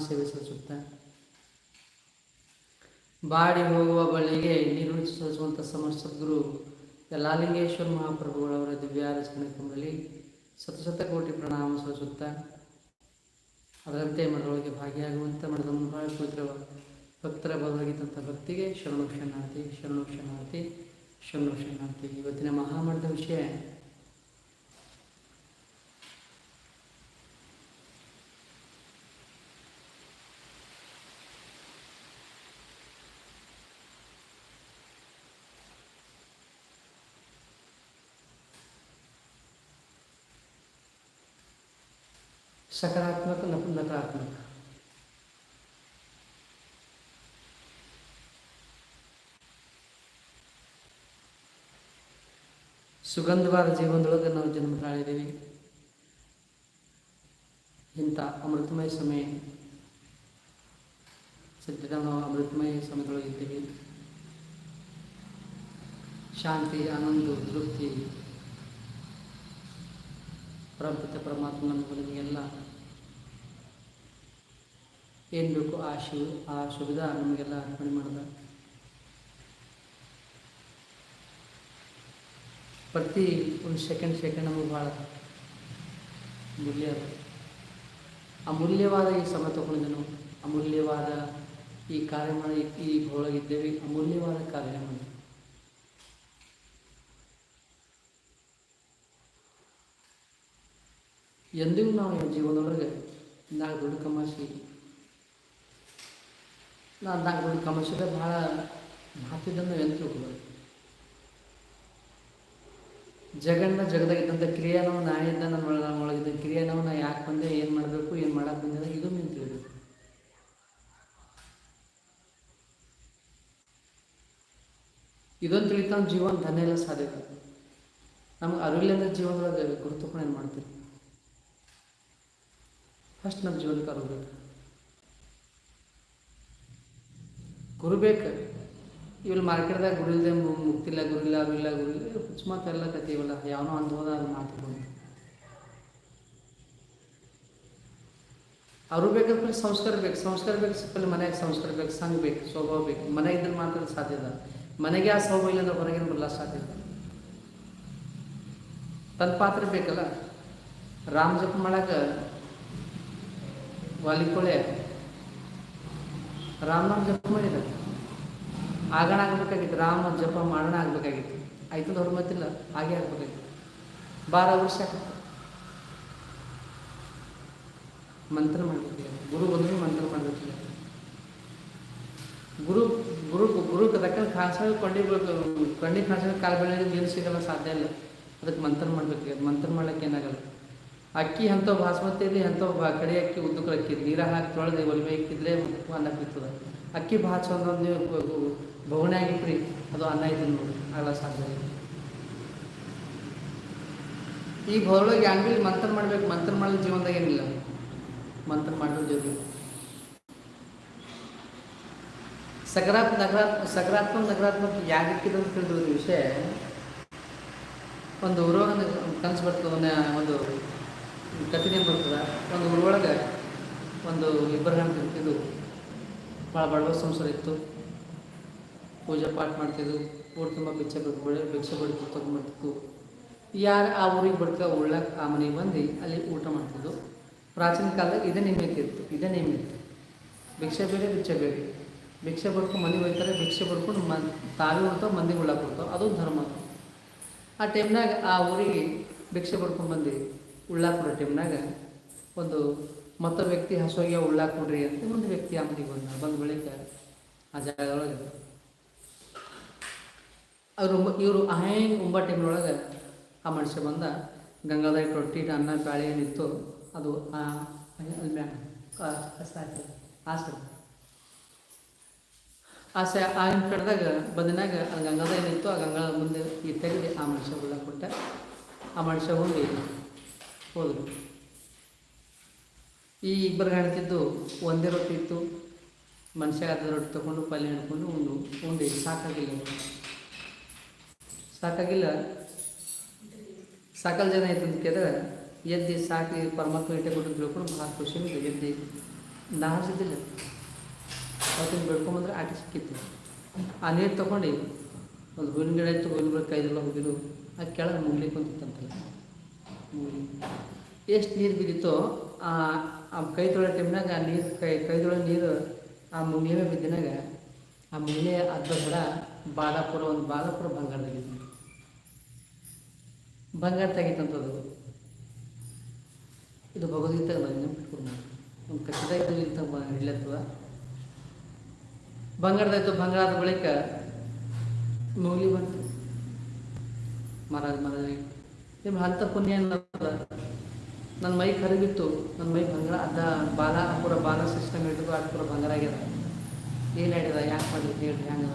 ಸೇವೆ ಸಲ್ಲಿಸುತ್ತಾ ಬಾಡಿ ಹೋಗುವ ಬಳಿಗೆ ನೀರು ಸಲ್ಲಿಸುವಂಥ ಸಮರ್ಥ ಸದ್ಗುರು ಯಲ್ಲಾಲಿಂಗೇಶ್ವರ ಮಹಾಪ್ರಭುಗಳವರ ದಿವ್ಯಾರಚನೆ ಕಮಲಿ ಸತಸತ ಕೋಟಿ ಪ್ರಣಾಮ ಸಲ್ಲಿಸುತ್ತ ಅದರಂತೆ ಮನರೊಳಗೆ ಭಾಗಿಯಾಗುವಂಥ ಮನದ ಬಹಳ ಪವಿತ್ರ ಭಕ್ತರ ಬಲವಾಗಿದ್ದಂಥ ಭಕ್ತಿಗೆ ಶರಣು ಕ್ಷಣಾರ್ಥಿ ಶರಣು ಕ್ಷಣಾರ್ಥಿ ಶರಣು ಕ್ಷಣಾರ್ಥಿ ಇವತ್ತಿನ ಮಹಾಮಠದ ವಿಷಯ सकारात्मक नप नकारात्मक ಸುಗಂಧವಾದ ಜೀವನದೊಳಗೆ ನಾವು ಜನ್ಮ ತಾಳಿದ್ದೀವಿ ಇಂಥ ಅಮೃತಮಯ ಸಮಯ ಸದ್ಯದ ನಾವು ಅಮೃತಮಯ ಸಮಯದೊಳಗಿದ್ದೀವಿ ಶಾಂತಿ ಆನಂದ ತೃಪ್ತಿ ಪರಮಪಿತ ಪರಮಾತ್ಮ ನಮಗೂ ನಿಮಗೆಲ್ಲ ಏನು ಬೇಕು ಆ ಶಿವ ಆ ಶುಭದ ನಮಗೆಲ್ಲ ಅರ್ಪಣೆ ಮಾಡಿದ. ಪ್ರತಿ ಒಂದು ಸೆಕೆಂಡ್ ಸೆಕೆಂಡ್ ನಮಗೆ ಭಾಳ ಅಮೂಲ್ಯ ಅಮೂಲ್ಯವಾದ ಈ ಸಮಯ ನಾವು. ಅಮೂಲ್ಯವಾದ ಈ ಕಾರ್ಯ ಮಾಡಿ ಈ ಒಳಗಿದ್ದೇವೆ ಅಮೂಲ್ಯವಾದ ಕಾರ್ಯ ಮಾಡಿ ಎಂದಿಗೂ ನಾವು ಜೀವನದೊಳಗೆ ನಾಲ್ಕು ದುಡ್ಡು ಕಮಾಸಿ ನಾನು ನಾಲ್ಕು ದುಡ್ಡು ಕಮಾಸಿದ್ರೆ ಭಾಳ ಮಾತಿದ್ದನ್ನು ಎಂದು ತಿಳ್ಕೊಬೇಕು ಜಗನ್ನ ಜಗದಾಗಿದ್ದಂಥ ಕ್ರಿಯಾನವ ನಾನಿದ್ದ ಒಳಗಿದ್ದ ಕ್ರಿಯಾನವು ನಾ ಯಾಕೆ ಬಂದೆ, ಏನು ಮಾಡಬೇಕು, ಏನು ಮಾಡಕ್ಕೆ ಬಂದೆ ಇದು ನೀನು ತಿಳಿಬೇಕು ಇದೊಂದು ತಿಳಿತ ನಮ್ಮ ಜೀವನ ಧನ್ಯ ಎಲ್ಲ ಸಾಧ್ಯ ನಮ್ಗೆ ಅರಿವಿಲ್ಲದ ಜೀವನದೊಳಗೆ ಗುರುತುಕೊಂಡು ಏನು ಮಾಡ್ತೀವಿ ಫಸ್ಟ್ ನಮ್ಮ ಜೀವನಕ್ಕೆ ಅರಿವು ಬೇಕು ಗುರು ಬೇಕು ಇವ್ರು ಮಾರ್ಕೆಟ್ದಾಗ ಗುರಿಲ್ದೆ ಇಲ್ಲದೆ ಮುಕ್ತಿಲ್ಲ ಗುರು ಇಲ್ಲ ಅರಿವಿಲ್ಲ ಗುರು ಇಲ್ಲ ಹುಚ್ಚು ಮಾತೆಲ್ಲ ಕತೆ ಇವಲ್ಲ. ಯಾವನೋ ಅಂದು ಹೋದ ಅದು ಮಾತಿಕೊಂಡು ಅವರು ಬೇಕಾದ್ರೆ ಸಂಸ್ಕಾರ ಬೇಕು. ಸಂಸ್ಕಾರ ಬೇಕು ಸಿಕ್ಕಲ್ಲಿ ಮನೆಯಾಗ ಸಂಸ್ಕಾರ ಬೇಕು, ಸಂಘ ಬೇಕು, ಸ್ವಭಾವ ಬೇಕು. ಮನೆ ಇದ್ರೆ ಮಾತ್ರ ಸಾಧ್ಯ ಇದೆ ಮನೆಗೆ ಆ ಸ್ವಭಾವ ಇಲ್ಲ ಅಂದ್ರೆ ಹೊರಗಿನ ಬರಲ್ಲ, ಸಾಧ್ಯ ಇದೆ ತನ್ನ ಪಾತ್ರ ಬೇಕಲ್ಲ? ರಾಮ ಜಪ ಮಾಡಾಕ ವಾಲಿಕೊಳೆ ರಾಮನಾಮ ಜಪ ಮಾಡಿದ ಆಗಣ ಆಗ್ಬೇಕಾಗಿತ್ತು, ರಾಮ ಜಪ ಮಾಡೋಣ ಆಗ್ಬೇಕಾಗಿತ್ತು. ಆಯ್ತದ ಅವ್ರ ಮತ್ತಿಲ್ಲ ಹಾಗೆ ಆಗ್ಬೇಕಾಗಿತ್ತು. ಬಾರ ವರ್ಷ ಆಗುತ್ತೆ. ಮಂತ್ರ ಮಾಡಬೇಕಿಲ್ಲ ಗುರು ಬಂದರೂ ಮಂತ್ರ ಮಾಡಬೇಕಿಲ್ಲ ಗುರು ಗುರು ಗುರು ದಕ್ಕನ್ ಖಾಸ ಕೊಂಡಿ ಕೊಂಡಿ ಖಾಸ ಕಾಲ ಬೆಳೆ ನೀರು ಸಿಗಲ್ಲ, ಸಾಧ್ಯ ಇಲ್ಲ. ಅದಕ್ಕೆ ಮಂತ್ರ ಮಾಡ್ಬೇಕು ಮಂತ್ರ ಮಾಡ್ಲಿಕ್ಕೆ ಅಕ್ಕಿ ಅಂಥವು ಬಾಸ್ಮತಿಯಲ್ಲಿ ಅಂಥವು ಬಾ ಕಡೆ ಅಕ್ಕಿ ಉದ್ದಕ್ಕೆ ಅಕ್ಕಿ ನೀರ ಹಾಕಿ ತೊಳೆದು ಒಲಿಮೆ ಇಕ್ಕಿದ್ರೆ ಅನ್ನ ಬಿತ್ತದ ಅಕ್ಕಿ ಭಾಳ ಚಂದ ನೀವು ಫ್ರೀ ಅದು ಅನ್ನ ಇದನ್ನು ನೋಡಿ ಆಗಲ್ಲ ಸಾಧ್ಯ ಈ ಹೊರೊಳಗೆ ಅಂಗಡಿ ಮಂತ್ರ ಮಾಡ್ಬೇಕು. ಮಂತ್ರ ಮಾಡಲು ಜೀವನದಾಗ ಏನಿಲ್ಲ. ಮಂತ್ರ ಮಾಡಲು ಜೊತೆ ಸಕರಾತ್ಮ ನಕಾರಾತ್ಮಕ ಸಕಾರಾತ್ಮಕ ನಕಾರಾತ್ಮಕ ಯಾಕೆ ಅಂತ ತಿಳಿದ ವಿಷಯ, ಒಂದು ಊರೊಳಗೆ ಕನಸು ಬರ್ತದೆ ಒಂದು ಕಥೆನೇ ಬರ್ತದೆ ಒಂದು ಊರೊಳಗೆ ಒಂದು ಇಬ್ಬರು ತಿಂತಿದ್ದು ಭಾಳ ಬಡವ ಸಂಸಾರ ಇತ್ತು. ಪೂಜೆ ಪಾಠ ಮಾಡ್ತಿದ್ದು ಊರು ತುಂಬ ಭಿಕ್ಷೆ ಬಿಡ್ಕೊಳ್ಳಿ ಭಿಕ್ಷೆ ಬಿಟ್ಟು ತೊಗೊಂಡ್ಬರ್ತಿತ್ತು ಯಾರು ಆ ಊರಿಗೆ ಬಡ್ಕ ಉಳ್ಳಕ್ಕೆ ಆ ಮನೆಗೆ ಬಂದು ಅಲ್ಲಿ ಊಟ ಮಾಡ್ತಿದ್ದು ಪ್ರಾಚೀನ ಕಾಲದಾಗ ಇದೇ ನೇಮಿಕೆ ಇತ್ತು ಇದೇ ನೇಮ ಇತ್ತು. ಭಿಕ್ಷೆ ಬೇರೆ ಭಿಕ್ಷೆ ಬೇರೆ. ಭಿಕ್ಷೆ ಬಡ್ಕೊಂಡು ಮನೆಗೆ ಹೋಗ್ತಾರೆ ಭಿಕ್ಷೆ ಬಡ್ಕೊಂಡು ಮನ್ ತಾವೇ ಉಳ್ತಾವೆ ಮಂದಿಗೆ ಉಳ್ಳಕ್ಕೆ ಕೊಡ್ತಾವೆ ಅದು ಧರ್ಮ. ಆ ಟೈಮ್ನಾಗ ಆ ಊರಿಗೆ ಭಿಕ್ಷೆ ಬಡ್ಕೊಂಡು ಬಂದು ಉಳ್ಳಾಕ ಟೀಮ್ನಾಗ. ಒಂದು ಮತ್ತೊಬ್ಬ ವ್ಯಕ್ತಿ ಹಸುವಾಗಿ ಉಳ್ಳಾಕ ಕೊಡ್ರಿ ಅಂತ ಒಂದು ವ್ಯಕ್ತಿ ಅಂಗಡಿಗೆ ಬಂದ ಬಂದ ಬಳಿಕ ಆ ಜಾಗದೊಳಗೆ ಅವರು ಇವರು ಹೆಂಗೆ ಉಂಬ ಟೈಮ್ನೊಳಗೆ ಆ ಮನುಷ್ಯ ಬಂದ ಗಂಗಾದಾಗ ರೊಟ್ಟಿ ಅನ್ನ ಬ್ಯಾಳೆ ಏನಿತ್ತು ಅದು ಆ ಆಸೆ ಆಸೆ ಆ ಕಡೆದಾಗ ಬಂದಿನಾಗ ಆ ಗಂಗಾಧರ ಏನಿತ್ತು ಆ ಗಂಗಾ ಮುಂದೆ ಈ ತೆಗೆದು ಆ ಮನುಷ್ಯ ಉಳ್ಳ ಕೊಟ್ಟ, ಆ ಮನುಷ್ಯ ಹೋಗಿ ಹೋದರು. ಈ ಇಬ್ಬರು ಹೇಳ್ತಿದ್ದು ಒಂದೇ ರೊಟ್ಟಿ ಇತ್ತು. ಮನುಷ್ಯ ಅರ್ಧ ರೊಟ್ಟಿ ತಗೊಂಡು, ಪಲ್ಯ ಹಿಡ್ಕೊಂಡು ಉಂಡು ಉಂಡು ಸಾಕಾಗಿಲ್ಲ. ಸಾಕಾಗಿಲ್ಲ? ಸಾಕಲ್ ಜನ ಇದ್ದಂತ ಕೇಳಿದ್ರೆ, ಎದ್ದು ಸಾಕಿ ಪರಮಾತ್ಮ ಇಟ್ಟೆ ಕೊಟ್ಟು ತಿಳ್ಕೊಂಡು ಭಾಳ ಖುಷಿಯಿಂದ ಎದ್ದು ನಾಜಿದ್ದಿಲ್ಲ ಅವತ್ತಿನ ಬೆಳ್ಕೊಂಬಂದ್ರೆ ಆಟ ಸಿಕ್ಕಿತ್ತು. ಆ ನೀರು ತೊಗೊಂಡು ಒಂದು ಹೂವಿನ ಗಿಡ ಇತ್ತು, ಹೂವಿನ ಗಿಡ ಕೈದೆಲ್ಲ ಹೋಗಿದ್ದು, ಆ ಕೆಳಗೆ ಮುಗ್ಲಿಕ್ಕೆ ಕುಂತಿತ್ತಂತಲ್ಲ. ಮುಗ್ಲಿ ಎಷ್ಟು ನೀರು ಬಿದ್ದಿತ್ತೋ ಆ ಕೈ ತೊಳೆ ಟೈಮ್ನಾಗ ಆ ನೀರು, ಕೈ ಕೈ ತೊಳೆ ನೀರು, ಆ ಮುಗ್ಲಿ ಮೇಲೆ ಬಿದ್ದಿನಾಗ ಆ ಮುಂಗೇ ಅರ್ಧ ಕೂಡ ಬಾಲಾಪುರ ಒಂದು ಬಾಲಾಪುರ ಬಂಗಾರದಾಗಿತ್ತು ಬಂಗಾರ ತೆಗಿತಂಥದ್ದು ಇದು ಭಗವದ್ಗೀತೆ ನಾನು ನೆನಪಿಟ್ಕೊಂಡು ಒಂದು ಕಚ್ಚದಾಗ ಇದು ಇಂಥ ಬಂಗಾರ ಆದ ಬಳಿಕ ಮುಗಿಲಿ ಬಂತು. ಮಹಾರಾಜ ಮಹಾರಾಜ. ನಿಮ್ಮ ಅಂಥ ಪುಣ್ಯ ನನ್ನ ಮೈ ಕರಗಿತ್ತು ನನ್ನ ಮೈ ಬಂಗಾರ ಅದ ಬಾಲ ಪೂರ ಬಾಲ ಸಿಸ್ಟಮ್ ಇಟ್ಟು ಅದು ಪೂರ ಬಂಗಾರ ಆಗ್ಯದ. ಏನು ಹೇಳಿದ ಯಾಕೆ ಮಾಡಿ ಹೇಳ್ರಿ, ಹಂಗೆ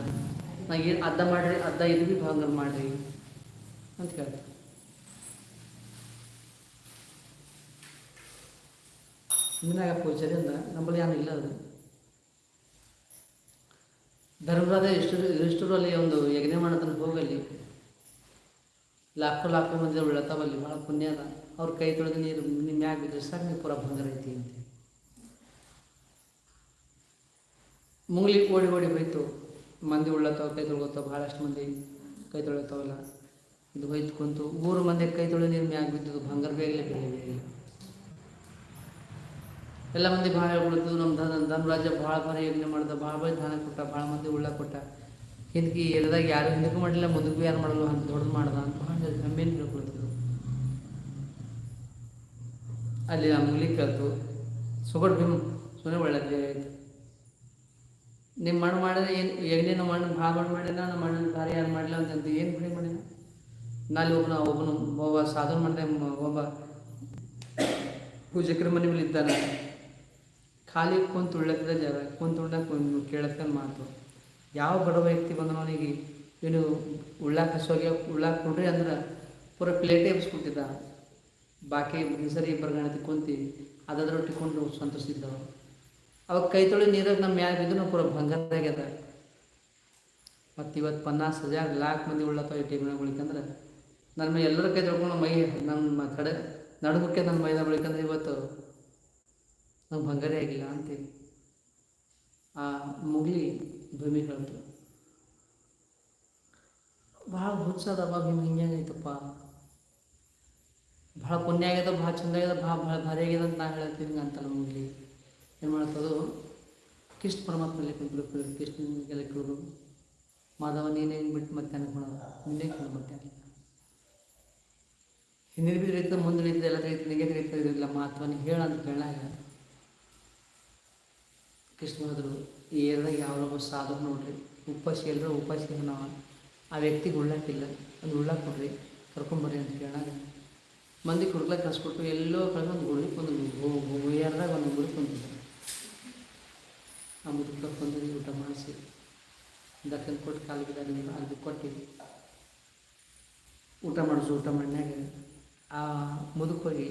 ನಾ ಏನು ಅರ್ಧ ಮಾಡಿರಿ, ಅರ್ಧ ಇದು ಭೀ ಬಂಗಾರ ಮಾಡಿರಿ ಅಂತ ಹೇಳ್ದೆ ನಿನ್ನಾಗ ಪೂಜಾರಿಂದ ನಮ್ಮಲ್ಲಿ ಯಾರು ಇಲ್ಲ ಅದು. ಧರ್ಮರಾಜ ಎಷ್ಟು ಇಷ್ಟರಲ್ಲಿ ಒಂದು ಯಜ್ಞ ಮಾಡೋದನ್ನು ಹೋಗಲ್ಲಿ ಲಾಖೋ ಲಾಖೋ ಮಂದಿ ಉಳ್ಳತಾವಲ್ಲಿ ಭಾಳ ಪುಣ್ಯ ಅದ. ಅವ್ರ ಕೈ ತೊಳೆದು ನೀರು ನಿಮ್ಮ ಮ್ಯಾಗ ಬಿದ್ದರೆ ಸಾಕು ನೀವು ಪೂರ ಐತಿ ಅಂತ ಮುಂಗ್ಲಿ ಓಡಿ ಓಡಿ ಹೋಯ್ತು. ಮಂದಿ ಉಳ್ಳತ್ತಾವ, ಕೈ ತೊಳ್ಕೊತಾವ ಭಾಳಷ್ಟು ಮಂದಿ ಕೈ ತೊಳಿತಾವಲ್ಲ ಇದು ಹೋಯ್ತು ಕುಂತು. ಊರು ಮಂದಿ ಕೈ ತೊಳೆದು ನೀರು ಮ್ಯಾಗ ಬಿದ್ದದು ಬಂಗಾರ ಬೇಗಲೇ ಬೇಗ ಎಲ್ಲ ಮಂದಿ ಭಾಳ ಉಳಿತು ನಮ್ಮ ಧನ, ಧನರಾಜ ಭಾಳ ಭಾರಿ ಯೋಜನೆ ಮಾಡ್ದ ಭಾಳ ಭಾಳ ದಾನ ಕೊಟ್ಟ ಭಾಳ ಮಂದಿ ಉಳ್ಳ ಕೊಟ್ಟ. ಹಿಂದಕ್ಕೆ ಎಲ್ಲದಾಗ ಯಾರು ಹಿಂದಕ್ಕೂ ಮಾಡಲಿಲ್ಲ ಮುಂದಕ್ಕೂ ಯಾರು ಮಾಡಲ್ಲ ಅಂತ ದೊಡ್ಡದು ಮಾಡ್ದ ಅಂತ ಹಂಗೆ ಹೆಮ್ಮೆನ್ ಹೇಳ್ಕೊಳ್ತಿದ್ರು ಅಲ್ಲಿ ಮುಗ್ಲಿ ಕೇಳ್ತು, ಸುಗಡ್ ಭೀಮ್ ಸುಮ್ಮನೆ ಒಳ್ಳೆ ನಿಮ್ಮ ಮಣ್ಣು ಮಾಡಿದ್ರೆ ಏನು ನಮ್ಮ ಮಣ್ಣು, ಭಾಳ ಮಣ್ಣು ಮಾಡಿಲ್ಲ, ನಮ್ಮ ಮಣ್ಣನ್ನು ಭಾರಿ ಯಾರು ಮಾಡಿಲ್ಲ ಅಂತಂದು ಏನು ಬಿಡಿ ಮಾಡಿಲ್ಲ ನಾಲ್ಲಿ ಒಬ್ಬನ, ಒಬ್ಬನು, ಒಬ್ಬ ಸಾಧನ ಮಾಡಿದೆ, ಒಬ್ಬ ಪೂಜಕರ ಮನೆ ಮೇಲೆ ಇದ್ದಾನೆ. ಖಾಲಿ ಕುಂತು ಉಳ್ಳತ್ತಿದ ಜಾಗ, ಕುಂತು ಉಳ್ಳ ಕುಂತು ಕೇಳತ್ಕೊಂಡು ಮಾತು. ಯಾವ ಬಡ ವ್ಯಕ್ತಿ ಬಂದವನಿಗೆ ಇವನು ಉಳ್ಳಾಕ ಹಸೋಗಿ ಉಳ್ಳಾಕ ಕೊಡ್ರಿ ಅಂದ್ರೆ ಪೂರ ಪ್ಲೇಟೇ ಎಬ್ಸ್ಕೊಟ್ಟಿದ್ದ ಬಾಕಿ ಸರಿ ಇಬ್ಬರು ಗಣತಿ ಕುಂತು ಕೊಂಡು ರೊಟ್ಟಿಕೊಂಡು ಸಂತೋಷಿದ್ದವ ಅವಾಗ ಕೈ ತೊಳೆ ನೀರಾಗ ನಮ್ಮ ಮ್ಯಾಗ ಬಿದ್ದು ಪೂರ ಬಂಗಾರ ಆಗ್ಯದ. ಮತ್ತು ಇವತ್ತು ಪನ್ನಾಸ್ ಹಜಾರ್ ಲಾಕ್ ಮಂದಿ ಉಳ್ಳತ್ತಾವ ಈ ಟೈಮ್ನಾಗ ಉಳಿಕಂದ್ರೆ ನನ್ನ ಮೈ ಎಲ್ಲರ ಕೈ ತೊಳ್ಕೊಂಡು ಮೈ ನಮ್ಮ ಕಡೆ ನಡುಗಕ್ಕೆ ನನ್ನ ಮೈದ ಬಳಿಕಂದ್ರೆ ಇವತ್ತು ನಮ್ಗೆ ಭಂಗರೇ ಆಗಿಲ್ಲ ಅಂತೀವಿ ಆ ಮುಗ್ಲಿ ಭೂಮಿ ಹೇಳ್ತು ಭಾಳ ಹುಚ್ಚದವ ಹಿಂಗೆ ಐತಪ್ಪ ಭಾಳ ಪುಣ್ಯ ಆಗ್ಯದ ಭಾಳ ಚಂದ ಆಗ್ಯದ ಭಾಳ ಭಾಳ ಭಾರಿ ಆಗ್ಯದ ಅಂತ ನಾ ಹೇಳ್ತೀನಿ ಅಂತಲ್ಲ ಮುಗ್ಲಿ ಏನು ಮಾಡ್ತದು? ಕೃಷ್ಣ ಪರಮಾತ್ಮ ಲೆಕ್ಕ ಕೃಷ್ಣನಿಗೆ ಲೆಕ್ಕರು ಮಾಧವ, ನೀನೇ ಬಿಟ್ಟು ಮತ್ತೆ ಅನ್ಕೊಳ್ಳೋದು ನಿನ್ನೆ ಮತ್ತೆ ಹಿಂದಿನ ಬಿ ರೈತ ಮುಂದೆ ರೀತಿ ಎಲ್ಲ ರೈತ ನಿಗೆ ರೈತ ಇರಲಿಲ್ಲ ಮಾತವನ್ನ ಹೇಳ ಅಂತ ಕೇಳಾಗ ಕೃಷ್ಣ ಹೋದರು ಈ ಏರಿಯಾದಾಗ ಯಾವ್ದೊಬ್ಬ ಸಾಧು ನೋಡ್ರಿ. ಉಪಾಸಿ ಎಲ್ಲರೂ ಉಪಾಸಿ ನಾವು ಆ ವ್ಯಕ್ತಿಗೆ ಉಳ್ಳಾಕಿಲ್ಲ ಅದು ಉಳ್ಳಾಕ್ ಕೊಡ್ರಿ ಕರ್ಕೊಂಬರ್ರಿ ಅಂತ ಕೇಳಾಗ ಮಂದಿ ಕುಡ್ಲಕ್ಕೆ ಕಳಿಸ್ಕೊಟ್ಟು ಎಲ್ಲೋ ಕಳೆದ ಒಂದು ಗುಡಿಗೆ ಒಂದು ಏರಿಯಾದಾಗ ಒಂದು ಗುಡಿ ಒಂದು ಆ ಮುದುಕ ಬಂದು ಊಟ ಮಾಡಿಸಿ. ದಕ್ಕನ್ ಕೊಟ್ಟು ಕಾಲಿಗೆ ಅಲ್ಲಿ ಕೊಟ್ಟು. ಊಟ ಮಾಡಿಸು, ಊಟ ಮಾಡಿನಾಗ ಆ ಮುದುಕೋಗಿ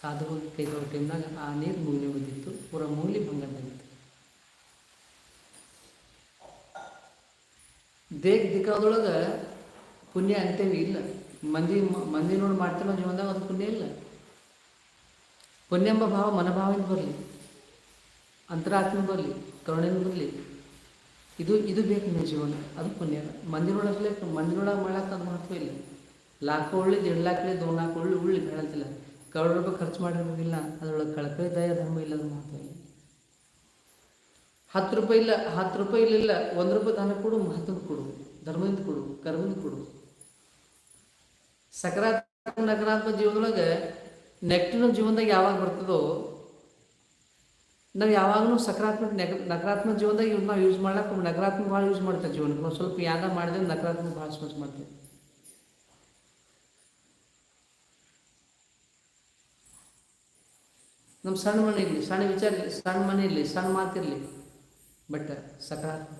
ಸಾಧು ಕೈ ತೊಳೋ ಟೈಮ್ನಾಗ ಆ ನೀರು ಮುಗ್ಲಿ ಬಂದಿತ್ತು. ಪೂರ ಮುಗ್ಲಿ ಬಂಗಾರದಾಗಿತ್ತು ದೇಹ ದಿಕ್ಕದೊಳಗೆ ಪುಣ್ಯ ಅಂತೇವಿ ಇಲ್ಲ. ಮಂದಿ ಮಂದಿ ನೋಡಿ ಮಾಡ್ತಾನೋ ಜೀವನದಾಗ ಅದು ಪುಣ್ಯ ಇಲ್ಲ. ಪುಣ್ಯ ಎಂಬ ಭಾವ ಮನಭಾವಿಂದ ಬರಲಿ. ಅಂತರಾತ್ಮ ಬರಲಿ, ಕರುಣೆಯಿಂದ ಬರಲಿ. ಇದು ಇದು ಬೇಕು ನಿಮ್ಮ ಜೀವನ. ಅದು ಪುಣ್ಯ. ಮಂದಿನೊಳಗಲೇ ಮಂದಿನೊಳಗೆ ಮಾಡಕ್ಕೆ ಅದು ಮಹತ್ವ ಇಲ್ಲ. ಲಾಖ ಉಳ್ಳಿ ಎರಡು ಲಾಖಲಿ ದೋ ಉಳ್ಳಿ ಉಳ್ಳಿ ಹೇಳಂತಿಲ್ಲ ಕರೋಡ್ ರೂಪಾಯಿ ಖರ್ಚು ಮಾಡಿರೋದಿಲ್ಲ ಅದರೊಳಗೆ ಕಳಕಳಿ, ದಯ, ಧರ್ಮ ಇಲ್ಲ ಅದು ಮಹತ್ವ ಇಲ್ಲ. ಹತ್ತು ರೂಪಾಯಿ ಇಲ್ಲ, ಹತ್ತು ರೂಪಾಯಿ ಇಲ್ಲ ಒಂದು ರೂಪಾಯಿ ದಾನ ಕೊಡು ಮಹತ್ವ ಕೊಡು, ಧರ್ಮದಿಂದ ಕೊಡು, ಕರ್ಮದಿಂದ ಕೊಡು. ಸಕಾರಾತ್ಮಕ ನಕಾರಾತ್ಮಕ ಜೀವನದೊಳಗೆ ನೆಗೆಟಿವ್ ಜೀವನದಾಗ ಯಾವಾಗ ಬರ್ತದೋ, ನಾವು ಯಾವಾಗಲೂ ಸಕಾರಾತ್ಮಕ ನೆಗ ನಕಾರಾತ್ಮಕ ಜೀವನದಾಗ ಇವ್ರು ನಾವು ಯೂಸ್ ಮಾಡ್ಲಕ್ಕೆ ನಕಾರಾತ್ಮಕ ಭಾಳ ಯೂಸ್ ಮಾಡ್ತೇವೆ ಜೀವನಕ್ಕೆ. ನಾವು ಸ್ವಲ್ಪ ಯಾದ ಮಾಡಿದ್ರೆ ನಕಾರಾತ್ಮಕ ಭಾಳ ಸ್ಪಷ್ಟ ಮಾಡ್ತೇವೆ. ನಮ್ಮ ಸಣ್ಣ ಮನೆ ಇರಲಿ, ಸಣ್ಣ ವಿಚಾರ ಇರಲಿ, ಸಣ್ಣ ಮನೆ ಇರಲಿ, ಸಣ್ಣ ಮಾತಿರಲಿ. ಬಟ್ ಸಕಾರಾತ್ಮಕ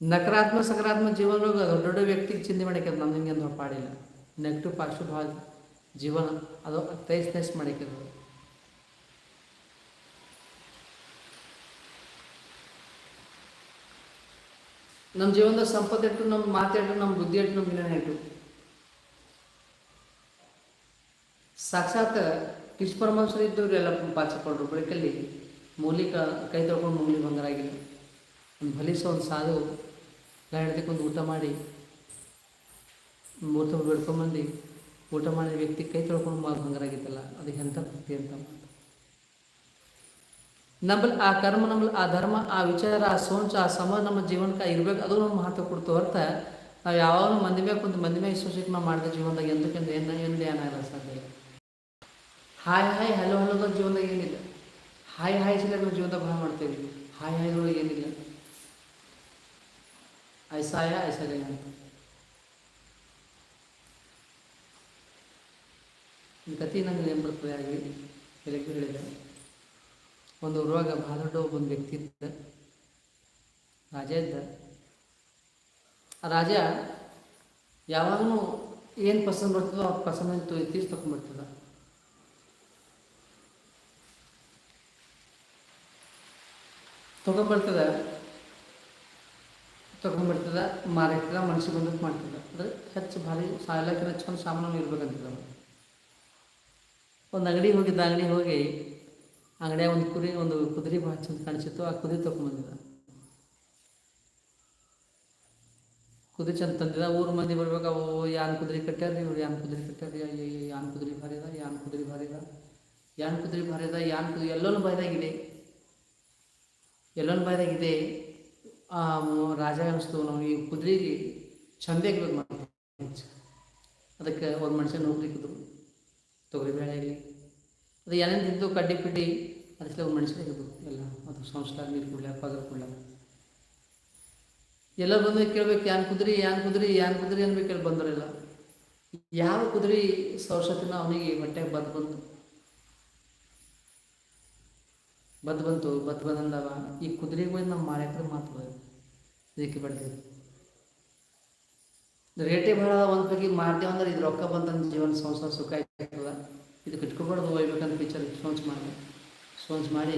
ನಕಾರಾತ್ಮಕ ಸಕಾರಾತ್ಮಕ ಜೀವನದೊಳಗೆ ದೊಡ್ಡ ದೊಡ್ಡ ವ್ಯಕ್ತಿಗೆ ಚಿಂತೆ ಮಾಡಕ್ಕೆ ನಮ್ದು ನಿಮಗೆ ಅಂತ ಪಾಡಿಲ್ಲ. ನೆಗೆಟಿವ್ ಪಾರ್ಶ್ವ ಭಾವ ಜೀವನ, ಅದು ತೈಸ್ ತೈಸ್ ಮಾಡಕ್ಕೆ ನಮ್ಮ ಜೀವನದ ಸಂಪತ್ತು ಇಟ್ಟು ನಮ್ಮ ಮಾತಾಡಿಟ್ಟು ನಮ್ಮ ಬುದ್ಧಿ ಇಟ್ಟು ನಮ್ಮ ಜ್ಞಾನ ಇಟ್ಟು. ಸಾಕ್ಷಾತ್ ಕೃಷ್ಣ ಪರಮಹಂಸರು ಇದ್ದವ್ರು ಎಲ್ಲ ಪಾಚಕೊಂಡ್ರು ಬಳಿಕಲ್ಲಿ. ಮೂಲಿಕ ಕೈ ತೊಳ್ಕೊಂಡು ಮೂಲಿ ಬಂಗಾರಾಗಿಲ್ಲ ಒಂದು ಹೊಲಿಸೋ ಒಂದು ಸಾಧು ಒಂದು ಊಟ ಮಾಡಿ, ಮೂರ್ತ ಬೆಳ್ಕೊಂಬಂದು ಊಟ ಮಾಡಿದ ವ್ಯಕ್ತಿ ಕೈ ತೊಳ್ಕೊಂಡು ಮಾ ಬಂಗಾರಾಗಿತ್ತಲ್ಲ ಅದು ಎಂಥ ಭಕ್ತಿ ಅಂತ. ನಮ್ಮಲ್ಲಿ ಆ ಕರ್ಮ ನಮ್ಮಲ್ಲಿ ಆ ಧರ್ಮ, ಆ ವಿಚಾರ, ಆ ಸೋಂಚ, ಆ ಸಮ, ನಮ್ಮ ಜೀವನಕ್ಕೆ ಇರಬೇಕು, ಅದು ನಮ್ಮ ಮಹತ್ವ ಕೊಡ್ತು ಹೊರತ ನಾವು ಯಾವಾಗಲೂ ಮಂದಿ ಬೇಕು ಒಂದು ಮಂದಿ ಮೇಲೆ ನಾವು ಮಾಡಿದ ಜೀವನದಾಗ ಎಂದಕ್ಕಿಂತ ಏನು ಧ್ಯಾನ ಇಲ್ಲ ಸಾಧ್ಯ ಹಾಯ್ ಹಾಯ್, ಹಲೋ, ಹಲೋದ ಜೀವನದಾಗ ಏನಿಲ್ಲ ಹಾಯ್ ಹಾಯ್ ಸಿಲ ನಾವು ಜೀವನದಾಗ ಭಾಳ ಮಾಡ್ತೇವೆ. ಹಾಯ್ ಹಾಯ್ದೊಳಗೆ ಏನಿಲ್ಲ. ಐಸಾಯ ಐಸಾಯ ಅಂತ. ಈ ನಂಗೆ ಏನು ಬರ್ತದೆ ಆಗಿ ಬೆಳಗ್ಗೆ ಹೇಳಿದೆ. ಒಂದು ರೋಗ, ಭಾಳ ದೊಡ್ಡ ಒಬ್ಬ ವ್ಯಕ್ತಿ ಇದ್ದ. ರಾಜ ಇದ್ದ. ಆ ರಾಜ ಯಾವಾಗಲೂ ಏನು ಪಸಂದ್ ಬರ್ತದೋ ಆ ಪಸಂದ್ ಅಂತ ಇತ್ತೀಚೆ ತೊಗೊಂಬರ್ತದ ತೊಗೊಂಬರ್ತದ ಮಾರಾಕ್ತದ ಮನ್ಸಿಗೆ ಬಂದಕ್ಕೆ ಮಾಡ್ತದ. ಅದು ಹೆಚ್ಚು ಭಾರಿ ಸಾಲಕ್ಕಿಂತ ಚಂದ ಸಾಮಾನು ಇರ್ಬೇಕಂತದ ಒಂದು ಅಂಗಡಿಗೆ ಹೋಗಿದ್ದ ಅಂಗಡಿ ಹೋಗಿ ಅಂಗಡಿಯಾಗ ಒಂದು ಕುರಿ, ಒಂದು ಕುದುರೆ ಭಾಳ ಚಂದ ಕಾಣಿಸಿತ್ತು. ಆ ಕುದುರೆ ತೊಗೊಂಬಂದಿದ್ದ ಕುದುರೆ ಚಂದ ತಂದಿದ. ಊರು ಮಂದಿ ಬರ್ಬೇಕು ಅವು ಯಾನ್ ಕುದುರೆ ಕಟ್ಟ್ಯಾರ ಇವ್ರು ಯಾನ್ ಕುದುರೆ ಕಟ್ಟ್ಯಾರ ಯಾನ್ ಕುದುರೆ ಭಾರಿ ಅದ, ಯಾನ್ ಕುದುರೆ ಭಾರಿ ಅದ, ಯಾನ್ ಕುದುರೆ ಭಾರಿ ಅದ, ಯಾನ್ ಕುದುರೆ ಎಲ್ಲೋನು ಬಾಯ್ದಾಗಿದೆ ಎಲ್ಲೋನು ಬಾಯ್ದಾಗಿದೆ ರಾಜ ಅನಿಸ್ತು ನಾವು ಈ ಕುದುರೆಗೆ ಚಂದ ಬೇಕು ಮಾಡ್ತೀವಿ ಅದಕ್ಕೆ ಒಂದು ಮನುಷ್ಯ ನೌಕರಿ ತೊಗರಿ ಬೇಳೆ ಆಗಲಿ. ಅದು ಏನೇನು ತಿಂದು ಕಡ್ಡಿ ಪಿಡ್ಡಿ ಅದಕ್ಕೆ ಒಂದು ಮನುಷ್ಯ ಇದ್ದು ಎಲ್ಲ. ಅದು ಸಂಸ್ಕಾರ, ನೀರು ಕೊಡಲ, ಪಗರ ಕೊಡಲ. ಎಲ್ಲ ಬಂದು ಕೇಳ್ಬೇಕು, ಯಾನ್ ಕುದುರೆ ಯಾನ್ ಕುದುರೆ ಯಾನ್ ಕುದುರೆ ಅನ್ಬೇಕು ಕೇಳಿ ಬಂದರೆಲ್ಲ ಯಾವ ಕುದುರೆ ಸೌಷತಿನ ಅವನಿಗೆ ಹೊಟ್ಟೆಗೆ ಬಂದು ಬಂತು. ಬದ್ ಬಂತು, ಬದ್ ಬಂದಂದವ ಈ ಕುದುರೆಗೆ ಹೋಗಿ ನಾವು ಮಾರಾಕ್ರೆ ಮಾತು ಇದಕ್ಕೆ ಬಡ್ತೀವಿ ರೇಟೇ ಭಾಳ ಒಂದು ಬಗ್ಗೆ ಮಾಡ್ತೇವೆ ಅಂದ್ರೆ ಇದು ರೊಕ್ಕ ಬಂತಂದ್ರೆ ಜೀವನ ಸಂಸಾರ ಸುಖ ಆಗ್ತದ. ಇದು ಕಟ್ಕೊಬಾರ್ದು ಹೋಗ್ಬೇಕಂತ ಪಿಕ್ಚರ್ ಸೋಂಚ್ ಮಾಡಿ. ಸೋಂಚ್ ಮಾಡಿ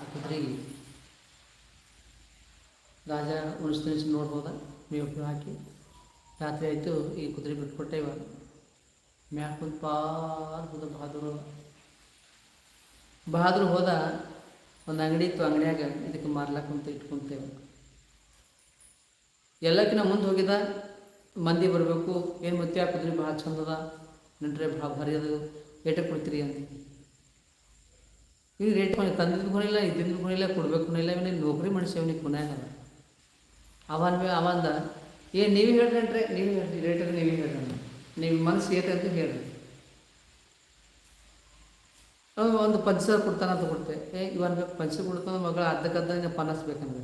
ಆ ಕುದುರೆಗೆ ರಾಜ ಉಣಿಸ್ ತಿನಿಸಿ ನೋಡ್ಬೋದ? ಮೇವು ಹಾಕಿ. ರಾತ್ರಿ ಆಯಿತು, ಈ ಕುದುರೆ ಬಿಟ್ಕೊಟ್ಟೇವ ಮ್ಯಾಕ್ ಕುಂತ ಪಾರ್ ಹೋದ ಬಹಾದೂರು ಹೋದ ಒಂದು ಅಂಗಡಿ ಇತ್ತು, ಅಂಗಡಿಯಾಗ ಇದಕ್ಕೆ ಮಾರ್ಲಾಕ ಅಂತ ಇಟ್ಕೊಂತೇವೆ. ಎಲ್ಲಕ್ಕಿಂತ ಮುಂದೆ ಹೋಗಿದ ಮಂದಿ ಬರಬೇಕು, ಏನು ಮತ್ತೆ ಹಾಕಿದ್ರಿ ಕುದುರೆ ಭಾಳ ಚಂದದ ನೆಂಟ್ರೆ ಭಾಳ ಭಾರಿ ಅದು ಏಟಕ್ಕೆ ಕೊಡ್ತೀರಿ ಅಂತ. ಈಗ ರೇಟ್ ಮಾಡಿ ತಂದಿದ್ದು ಕೊನಿಲ್ಲ ಇದ್ದಿದ್ದು ಕೊನಿಲ್ಲ ಕೊಡ್ಬೇಕು ಕೊನಿಲ್ಲ ಇವನಿಗೆ ನೌಕರಿ ಮನುಷ್ಯ ಇವನಿಗೆ ಕೊನೆಯಾಗ ಅವನ ಅವಂದ, ಏ, ನೀವೇ ಹೇಳ್ರಿ ನೀವೇ ಹೇಳ್ರಿ ರೇಟ್ ನೀವೇ ಹೇಳ್ರಿ ನಿಮ್ಮ ಮನಸ್ಸು ಏಟ ಅಂತ ಹೇಳ್ರಿ. ಒಂದು ಕೊಡ್ತಾನೆ ಕೊಡ್ತಾನಂತ ಕೊಡ್ತೆ. ಏ ಇವನ್ ಬೇಕು ಪಂಚ ಕೊಡ್ತಾನ, ಮಗಳ ಅರ್ಧಕ್ಕರ್ಧ ಪನ್ನಸ್ ಬೇಕಂದ್ರೆ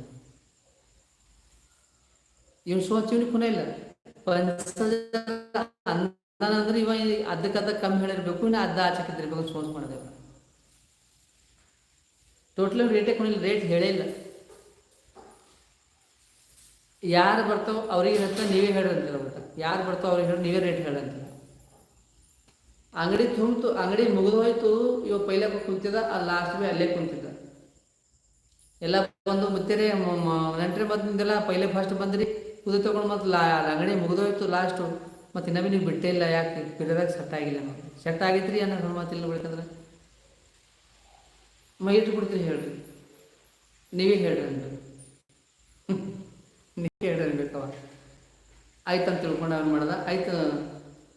ಇವ್ ಖುನ ಇಲ್ಲ. ಪಂಚ ಅಂದ್ರೆ ಇವ ಅರ್ಧಕ್ಕರ್ಧ ಕಮ್ಮಿ ಹೇಳಿರ್ಬೇಕು, ಇನ್ನು ಅರ್ಧ ಆಚಕಿದ್ದಿರ್ಬೇಕು ಸೋಚ್ ಮಾಡಿದೆ ಟೋಟಲ್ ರೇಟೇ ಕೊನಿಲ್ಲ ರೇಟ್ ಹೇಳೇ ಇಲ್ಲ. ಯಾರು ಬರ್ತಾವ ಅವ್ರಿಗೆ ಹೇಳ್ತಾ ನೀವೇ ಹೇಳಿ ಬರ್ತಾರೆ ಯಾರು ಬರ್ತಾವ ಅವ್ರಿಗೆ ಹೇಳಿ ನೀವೇ ರೇಟ್ ಹೇಳಿ ಅಂತಿಲ್ಲ ಅಂಗಡಿ ತುಂಬಿತು, ಅಂಗಡಿ ಮುಗಿದು ಹೋಯ್ತು ಇವ ಪೈಲೆ ಕುಂತಿದ್ದ ಆ ಲಾಸ್ಟ್ ಬಿ ಅಲ್ಲೇ ಕುಂತಿದ್ದ. ಎಲ್ಲ ಬಂದು ಮುತ್ತೇರೆ ನೆಂಟ್ರೆ ಬಂದಿಂದೆಲ್ಲ ಪೈಲೆ ಫಸ್ಟ್ ಬಂದ್ರಿ ಕುದಿ ತಗೊಂಡು ಮತ್ತೆ ಲಾ, ಅಂಗಡಿ ಮುಗಿದು ಹೋಯ್ತು ಲಾಸ್ಟು ಮತ್ತು ಇನ್ನೂ ನೀವು ಬಿಟ್ಟೇ ಇಲ್ಲ, ಯಾಕೆ ಬಿಡೋದಾಗ ಸೆಟ್ ಆಗಿಲ್ಲ ಸೆಟ್ ಆಗೈತ್ರಿ ಅನ್ನೋ ಮಾತಿಲ್ಲ ಬೇಕಂದ್ರೆ ಮೈ ಇಟ್ಟು ಬಿಡ್ತೀರಿ ಹೇಳ್ರಿ. ನೀವೇ ಹೇಳ್ರಿ ಅಂತ ನೀವೇ ಹೇಳ್ರಿ ಬೇಕವ ಆಯ್ತು ಅಂತ ತಿಳ್ಕೊಂಡು ಅವ್ನು ಮಾಡ್ದ. ಆಯ್ತು.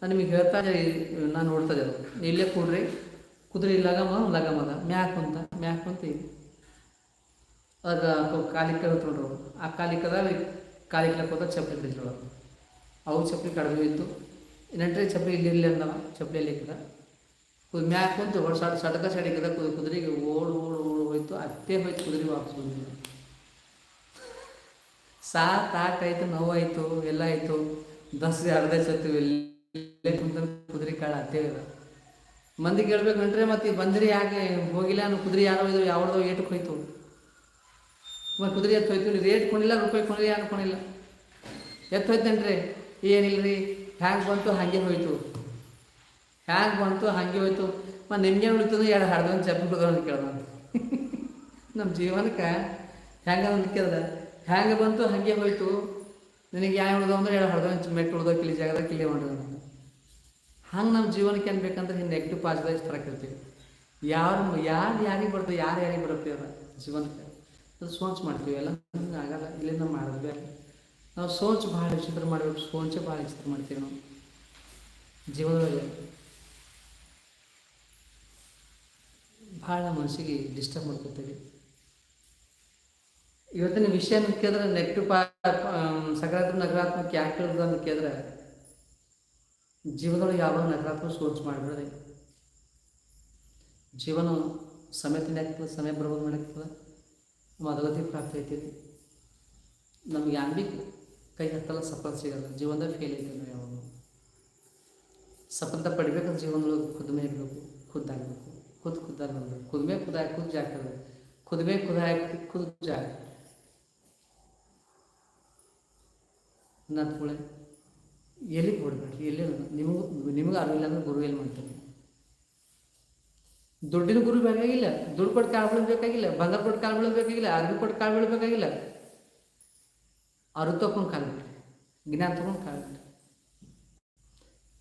ನಾನು ನಿಮಗೆ ಹೇಳ್ತಾ ನಾನು ನೋಡ್ತಾ ಇದ್ದೆ ಅದು ಇಲ್ಲೇ ಕೂಡ್ರಿ. ಕುದುರೆ ಲಗಮ ಲಗಮದ ಮ್ಯಾಕ್ ಅಂತ ಮ್ಯಾಕ್ ಅಂತ ಇದೆ. ಅದ ಕಾಲಿಕ ತೊಗೊಂಡ್ರು. ಆ ಕಾಲಿಕದ ಕಾಲಿಕ್ಲಕ್ಕೆ ಹೋದ ಚಪ್ಪಲಿ ಬಿದ್ದಳು ಅವು ಚಪ್ಪಲಿ ಕಡಿಮೆ ಇತ್ತು. ನೆಂಟ್ರೆ ಚಪ್ಪಲಿ ಇಲ್ಲಿ ಇರಲಿ ಚಪ್ಪಲಿ ಇಲ್ಲಿ ಇಕ್ಕದ ಕುದ್ ಮ್ಯಾಕ್ ಕುಂತು ಹೊಡ್ ಸಡ್, ಸಡಕ ಸಡಿಕದ ಕುದ್, ಕುದುರೆಗೆ ಓಡು ಓಡು ಓಡು ಹೋಯ್ತು. ಅತ್ತೇ ಹೋಯ್ತು, ಕುದುರೆ ವಾಪಸ್ ಬಂದಿಲ್ಲ ಸಾತ್ ಆಯ್ತು, ನೋವಾಯ್ತು, ಎಲ್ಲ ಆಯ್ತು. ದಸ್ ಅರ್ಧ ಸತ್ತು ಇಲ್ಲಿ. ಕುದುರೆ ಕಾಳ ಅತ್ತೇವಿಲ್ಲ ಮಂದಿ ಕೇಳ್ಬೇಕು ಅಂದ್ರೆ ಮತ್ತೆ ಬಂದ್ರಿ ಯಾಕೆ ಹೋಗಿಲ್ಲ ಅನ್ನೋ ಕುದುರೆ ಯಾರೋ ಇದ್ರು ಯಾವ್ದೋ ಏಟಕ್ಕೆ ಹೋಯ್ತು. ಮತ್ತೆ ಕುದುರೆ ಎತ್ತು ಹೋಯ್ತು ರೇಟ್ ಕೊಂಡಿಲ್ಲ ರೂಪಾಯಿ ಕೊಂಡಿಲ್ಲ ಯಾರು ಕೊಂಡಿಲ್ಲ ಎತ್ತು ಹೋಯ್ತೇನ್ರಿ ಏನಿಲ್ಲ ರೀ ಹ್ಯಾಂಗೆ ಬಂತು, ಹಾಗೆ ಹೋಯ್ತು. ಹ್ಯಾಂಗೆ ಬಂತು, ಹಾಗೆ ಹೋಯ್ತು. ಮತ್ತು ನಿಮಗೆ ಉಳಿತದ? ಎರಡು ಹಡ್ದೊಂದು ಬಿಡೋದು ಅಂತ ಕೇಳ್ದ ನಮ್ಮ ಜೀವನಕ್ಕೆ ಹೆಂಗೆ ಅಂತ ಕೇಳ್ದ. ಹ್ಯಾಂಗೆ ಬಂತು, ಹಾಗೆ ಹೋಯ್ತು. ನಿನಗೆ ಯಾವ ಉಳ್ದವ ಅಂದ್ರೆ ಎರಡು ಹಡ್ದೊಂದು ಮೆಟ್ಟು ಉಳ್ದೋ ಕಿಲಿ ಜಾಗದಾಗ ಕಿಲಿ ಹೊಂಟದ ಹಂಗೆ ನಮ್ಮ ಜೀವನಕ್ಕೆ ಏನು ಬೇಕಂದ್ರೆ ಹಿಂಗೆ ನೆಗೆಟಿವ್ ಪಾಸಿಟಿವ್ ತರಕ್ಕೆ ಇರ್ತೀವಿ. ಯಾರು ಯಾರು ಯಾರಿಗೆ ಬರ್ತದೆ ಯಾರು ಯಾರಿಗೆ ಬರುತ್ತೆ ಜೀವನಕ್ಕೆ? ಅದು ಸೋಚ್ ಮಾಡ್ತೀವಿ, ಎಲ್ಲ ಹಂಗೆ ಆಗಲ್ಲ, ಇಲ್ಲಿಂದ ಮಾಡೋದು ಬೇರೆ ನಾವು ಸೋಚ್ ಭಾಳ ವಿಚಿತ್ರ ಮಾಡಬೇಕು, ಸೋಚೆ ಭಾಳ ವಿಚಿತ್ರ ಮಾಡ್ತೀವಿ ನಾವು. ಜೀವನದಲ್ಲಿ ಭಾಳ ಮನಸ್ಸಿಗೆ ಡಿಸ್ಟರ್ಬ್ ಮಾಡ್ಕೊತೀವಿ. ಇವತ್ತಿನ ವಿಷಯ ಕೇಳಿದ್ರೆ ನೆಗೆಟಿವ್ ಪಾ ಸಕಾರಾತ್ಮಕ, ನಕಾರಾತ್ಮಕ ಯಾಕೆ ಅಂತ ಕೇಳಿದ್ರೆ ಜೀವನದೊಳಗೆ ಯಾವಾಗ ನಕಾರಾತ್ಮಕ ಸೋಚ್ ಮಾಡಿಬಿಡ್ರಿ ಜೀವನ ಸಮಯ ತಿನ್ನಾಗ್ತದೆ ಸಮಯ ಬರ್ಬೋದು ಮಾಡಾಗ್ತದೆ ನಮ್ಮ ಅಧೋಗತಿ ಪ್ರಾಪ್ತಿ ಐತಿ ನಮ್ಗೆ ಯಾನ್ ಭೀ ಕೈ ಹತ್ತಲ್ಲ, ಸಫಲ ಸಿಗಲ್ಲ. ಜೀವನದಾಗ ಫೇಲ್ ಐತಿ ನಾವು ಯಾವಾಗ ಸಫಲತೆ ಪಡಿಬೇಕಂದ್ರೆ ಜೀವನದೊಳಗೆ ಖುದ್ಮೆ ಇರಬೇಕು ಖುದ್ದಾಗಬೇಕು ಖುದ್ ಖುದ್ದಾಗಿ ಬರಬೇಕು ಖುದ್ಮೆ ಖುದಾಗಿ ಖುದ್ ಜಾಗ ಇರಬೇಕು. ಖುದ್ಮೆ ಖುದ್ದು ಖುದ್ ಜಾಗ ನತ್ಕೊಳ್ಳೆ ಎಲ್ಲಿಗೆ ಕೊಡಬೇಡ್ರಿ ಎಲ್ಲಿ ನಿಮಗೂ, ನಿಮಗೆ ಅರಿವಿಲ್ಲ ಅಂದ್ರೆ ಗುರು ಎಲ್ಲಿ ಮಾಡ್ತಾರೆ? ದುಡ್ಡಿನ ಗುರು ಬೇಕಾಗಿಲ್ಲ. ದುಡ್ಡು ಕೊಟ್ಟು ಕಾಳು ಬೇಕಾಗಿಲ್ಲ. ಬಂಗಾರ ಕೊಟ್ಟು ಕಾಳು ಬೇಕಾಗಿಲ್ಲ. ಅರ್ವಿ ಕೊಟ್ಟು ಕಾಳು ಬೀಳಬೇಕಾಗಿಲ್ಲ ಅರು ತಗೊಂಡು ಕಾಲು ಬಿಡ್ರಿ ಜ್ಞಾನ ತಗೊಂಡು ಕಾಲು ಬಿಡ್ರಿ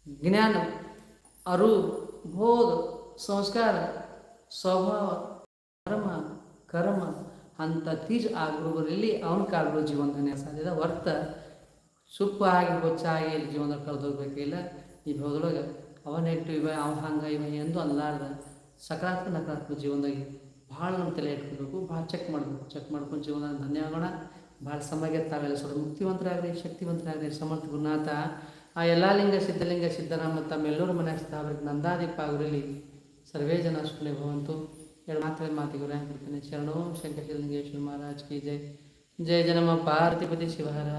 ಜ್ಞಾನ ಅರು ಬೋಧ, ಸಂಸ್ಕಾರ, ಸ್ವಭಾವ ಕರ್ಮ ಕರ್ಮ, ಅಂತ ತೀಜ್ ಆ ಗುರುಗಳಲ್ಲಿ ಅವನ ಕಾಲು ಜೀವನದಲ್ಲಿ ಸಾಧ್ಯದ. ಹೊರ್ತ ಸುಪ್ಪಾಗಿ ಹೊಚ್ಚಾಗಿ ಇಲ್ಲಿ ಜೀವನ ಕಳೆದೋಗ್ಬೇಕಿಲ್ಲ. ಈ ಭೋಗದೊಳಗೆ ಅವ ನೆಗೆಟಿವ್ ಇವ, ಅವ ಹಂಗೆ, ಇವ ಎಂದು ಅಲ್ಲಾರ್ದ ಸಕಾರಾತ್ಮಕ ನಕಾರಾತ್ಮಕ ಜೀವನದಾಗ ಭಾಳ ನಮ್ಮ ತಲೆ ಇಟ್ಕೋಬೇಕು ಭಾಳ ಚೆಕ್ ಮಾಡಬೇಕು. ಚೆಕ್ ಮಾಡ್ಕೊಂಡು ಜೀವನ ಧನ್ಯ ಆಗೋಣ ಭಾಳ ಸಮಯಕ್ಕೆ ತಾವೆಲ್ಲ ಸ್ವಲ್ಪ ಮುಕ್ತಿವಂತರಾಗಲಿ ಶಕ್ತಿವಂತರಾಗಲಿ ಸಮರ್ಥ ಗುರುನಾಥ. ಆ ಎಲ್ಲ ಲಿಂಗ ಸಿದ್ಧಲಿಂಗ ಸಿದ್ಧರಾಮ ತಮ್ಮೆಲ್ಲರೂ ಮನೆ ಸ್ಥಾಪಕ ನಂದಾದೀಪ ಆಗಿರಲಿ ಸರ್ವೇ ಜನ ಸುಖನೇ ಭವಂತು. ಎರಡು ಮಾತ್ರ ಮಾತಿಗೆ ಶರಣೋ. ಶಂಕರ ಲಿಂಗೇಶ್ವರ ಮಹಾರಾಜ್ ಕಿ ಜೈ. ಜಯ ಜನಮ ಪಾರ್ಥಿಪತಿ ಶಿವಹರ